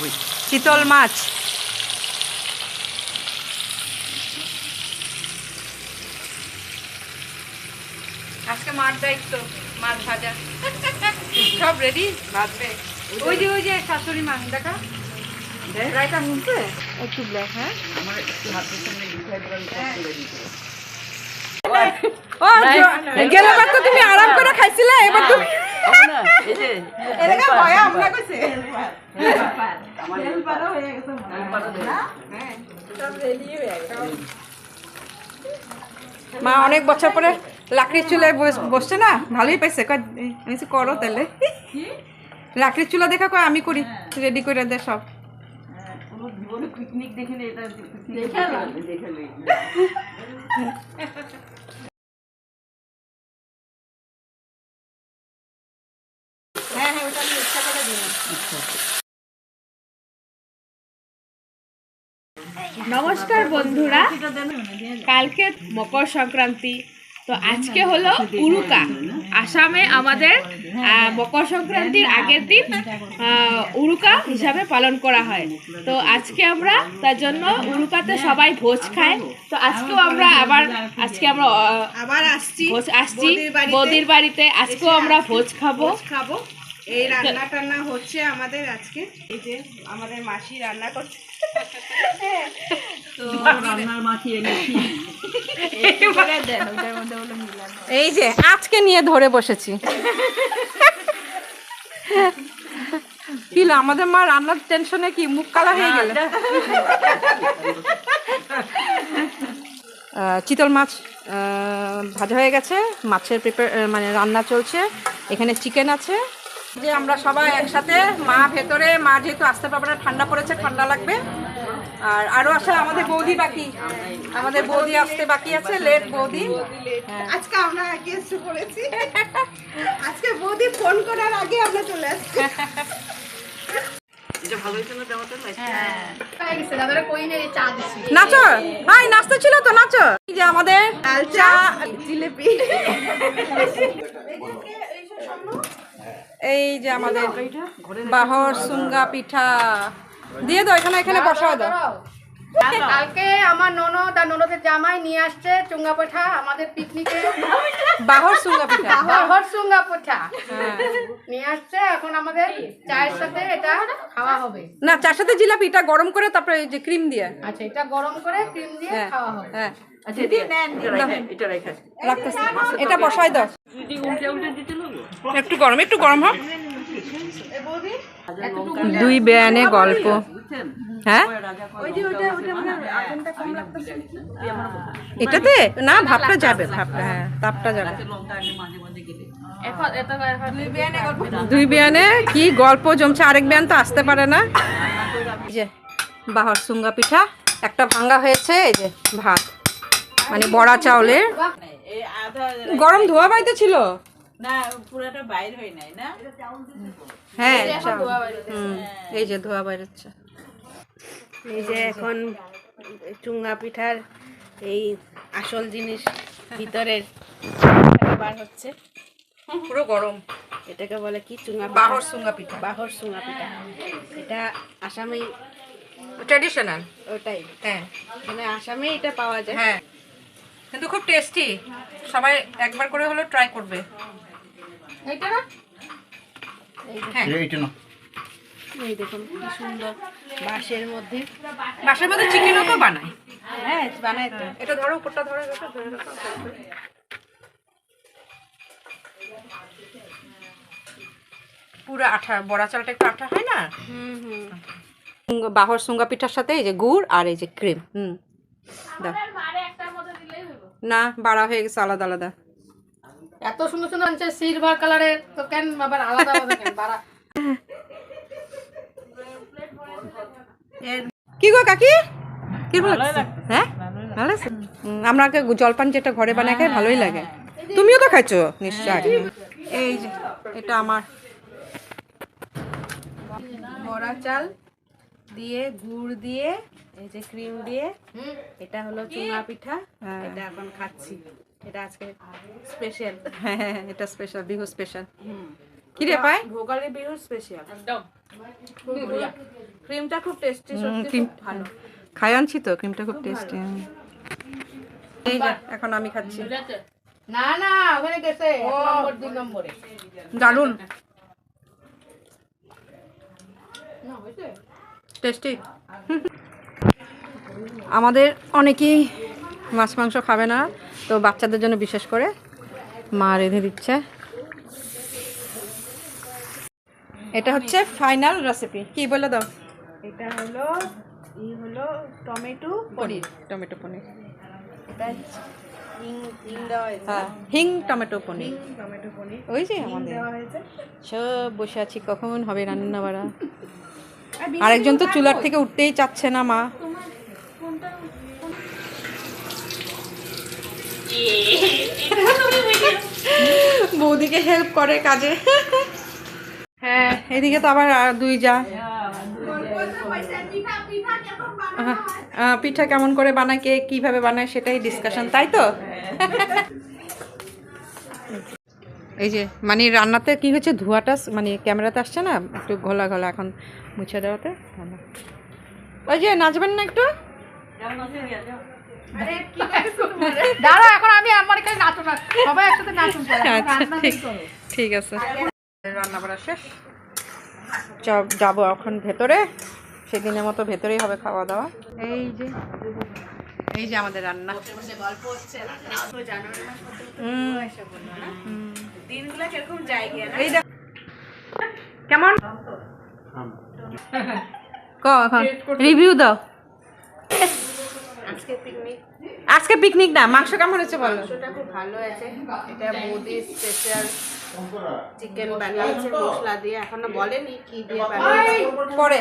ওই চিতল মাছ। আজকে মার দায়িত্ব মাছ ভাজা। সব রেডি ভাজবে। ওই যে ওই যে শাশুড়ি মা দেখা? রায়তা মুখে একটু ব্ল্যাক হ্যাঁ? আমার একটু হাতের সামনে গেলাবার তো তুমি আরাম করে খাইছিলে এবার তুমি আমার না এই যে এলাকা ভয়া আমরা কইছে। হয়ে গেছে মা অনেক বছর পরে লাকড়ির চুলায় বস- বসছে না? ভালোই পাইছে। কয়, আমি করো তাহলে। লাকড়ির চুলা দেখা কয় আমি করি। রেডি করে দে সব। কোনো জীবনে পিকনিক দেখিনি এটা দেখে দেখে লই হ্যাঁ হ্যাঁ ওটা আমি ইচ্ছা করে দিই নমস্কার বন্ধুরা। কালকে মকর সংক্রান্তি। তো আজকে হলো উরুকা আসামে আমাদের মকর সংক্রান্তির আগের দিন উরুকা হিসাবে পালন করা হয়। তো আজকে আমরা তার জন্য উরুকাতে সবাই ভোজ খায় তো আজকেও আমরা আবার আজকে আমরা আবার আসছি। ভোজ আসছি। বৌদির বাড়িতে। আজকেও আমরা ভোজ খাব। খাব। এই রান্না টান্না হচ্ছে আমাদের আজকে। এই যে আমাদের মাসি রান্না করছে। এই যে আজকে নিয়ে ধরে বসেছি। কি আমাদের মা রান্নার টেনশনে কি? মুখ কালা হয়ে গেল? চিতল মাছ ভাজা হয়ে গেছে। মাছের প্রিপেয়ার মানে রান্না চলছে। এখানে চিকেন আছে। যে আমরা সবাই একসাথে মা ভেতরে মা যেহেতু আসতে পারবে না ঠান্ডা পড়েছে ঠান্ডা লাগবে। আর আরও আসলে আমাদের বৌদি বাকি। আমাদের বৌদি আসতে বাকি আছে লেট বৌদি। হ্যাঁ। আজকে আমরা গেস্ট করেছি আজকে বৌদি ফোন করার আগে আমরা চলে আসছি। দেওয়াটা? নাচো। ভাই নাচতে ছিল তো নাচো। এই যে আমাদের চা জিলেপি। এই যে আমাদের বাহর সুঙ্গা পিঠা। দিয়ে দাও এখানে এখানে বসাও দাও। কালকে আমার ননদ আর ননদের জামাই নিয়ে আসছে চুঙ্গা পিঠা আমাদের পিকনিকে। বাহর সুঙ্গা পিঠা। বাহর চুঙ্গা পিঠা। হ্যাঁ। নিয়ে আসছে এখন আমাদের চায়ের সাথে এটা খাওয়া হবে। না চার সাথে জিলাপি এটা গরম করে তারপরে এই যে ক্রিম দিয়ে। আচ্ছা এটা গরম করে ক্রিম দিয়ে হ্যাঁ খাওয়া হবে। হ্যাঁ। আচ্ছা এটা রাখতেছি। এটা বসাই দাও। একটু গরম একটু গরম হোক। দুই বেয়ানে গল্প। হ্যাঁ? মানে এটাতে? না ভাবটা যাবে ভাবটা হ্যাঁ তাপটা যাবে। লঙ্কা আগে মাঝে মাঝে গেলে এখন এটা এখন দুই বিয়ানে কি গল্প জমছে? আরেক বিয়ান তো আসতে পারে না। যে বাহর সুঙ্গা পিঠা একটা ভাঙ্গা হয়েছে এই যে ভাত। মানে বড়া চাউলের? গরম ধোয়া বাড়িতে ছিল। হয় এই যে ধোয়া বেরোচ্ছে এই যে এখন চুঙ্গা পিঠার এই আসল জিনিস ভিতরের বার হচ্ছে। পুরো গরম। এটাকে বলে কি? চুঙ্গা বাহর সুঙ্গা পিঠা। বাহর চুঙ্গা পিঠা। এটা আসামে ট্র্যাডিশনাল ওটাই। হ্যাঁ। মানে আসামে এটা পাওয়া যায়। হ্যাঁ। কিন্তু খুব টেস্টি সবাই একবার করে হলো ট্রাই করবে। এইটা না? হ্যাঁ। এই দেখুন কি সুন্দর। বাঁশের মধ্যে। বাসার মধ্যে চিকেনও তো বানায়। হ্যাঁ বানায় তো। এটা ধরো উপরটা ধরে রাখো। পুরো আঠা বড়া চালটা একটু আঠা হয় না? হুম হুম। বাহর সুঙ্গা পিঠার সাথে এই যে গুড় আর এই যে ক্রিম। হুম দাও। না বাড়া হয়ে গেছে আলাদা আলাদা। এত সুন্দর সুন্দর আনছে সিলভার কালারের তো কেন আবার আলাদা আলাদা কেন? বাড়া। কি গো কাকি? কি? হ্যাঁ? ভালো আমরা জলপান যেটা ঘরে বানায় খাই ভালোই লাগে। তুমিও তো খাইছো? নিশ্চয় এই যে এটা আমার। বড়া চাল দিয়ে গুড় দিয়ে এই যে ক্রিম দিয়ে এটা হলো চুঙ্গা পিঠা। হ্যাঁ। এটা এখন খাচ্ছি। এটা আজকে স্পেশাল হ্যাঁ হ্যাঁ হ্যাঁ, এটা স্পেশাল বিহু স্পেশাল কি রে পায়? ভোগালী বিহুর স্পেশাল একদম। ক্রিমটা খুব টেস্টি সত্যি ভালো। খাই আনছি তো ক্রিমটা খুব টেস্টি এই যে এখন আমি খাচ্ছি। না না ওখানে গেছে। এক নম্বর দুই নম্বরে। দারুণ টেস্টি আমাদের অনেকেই মাছ মাংস খাবে না তো বাচ্চাদের জন্য বিশেষ করে মা রেঁধে দিচ্ছে। এটা হচ্ছে ফাইনাল রেসিপি কি বলে দাও? এটা হলো ই হলো টমেটো পনির। টমেটো পনির। এটা হিং হ্যাঁ হিং টমেটো পনির। টমেটো পনির। ওই যে আমাদের। সব বসে আছি কখন হবে রান্না বাড়া আরেকজন তো চুলার থেকে উঠতেই চাচ্ছে না মা। বৌদিকে হেল্প করে কাজে। হ্যাঁ এদিকে তো আবার দুই যা। পিঠা কেমন করে বানায় কে কীভাবে বানায় সেটাই ডিসকাশন তাই তো? এই যে মানে রান্নাতে কি হচ্ছে ধোঁয়াটা মানে ক্যামেরাতে আসছে না? একটু ঘোলা ঘোলা এখন মুছে দেওয়াতে। ওই যে নাচবেন না একটু? দাঁড়া এখন আমি আমার এখানে নাচো না। সবাই একসাথে নাচুন আচ্ছা ঠিক ঠিক আছে। রান্না বাড়া শেষ। যাব এখন ভেতরে। সেদিনের মতো ভেতরেই হবে খাওয়া দাওয়া। এই যে এই যে আমাদের রান্না। কেমন? ক এখন? রিভিউ দাও। আজকে পিকনিক আজকে পিকনিক না মাংস কেমন হচ্ছে বলো? মাংসটা খুব ভালো আছে এটা বৌদি স্পেশাল চিকেন বানিয়েছে মশলা দিয়ে। এখনও বলেনি কি দিয়ে বানিয়েছে। পরে।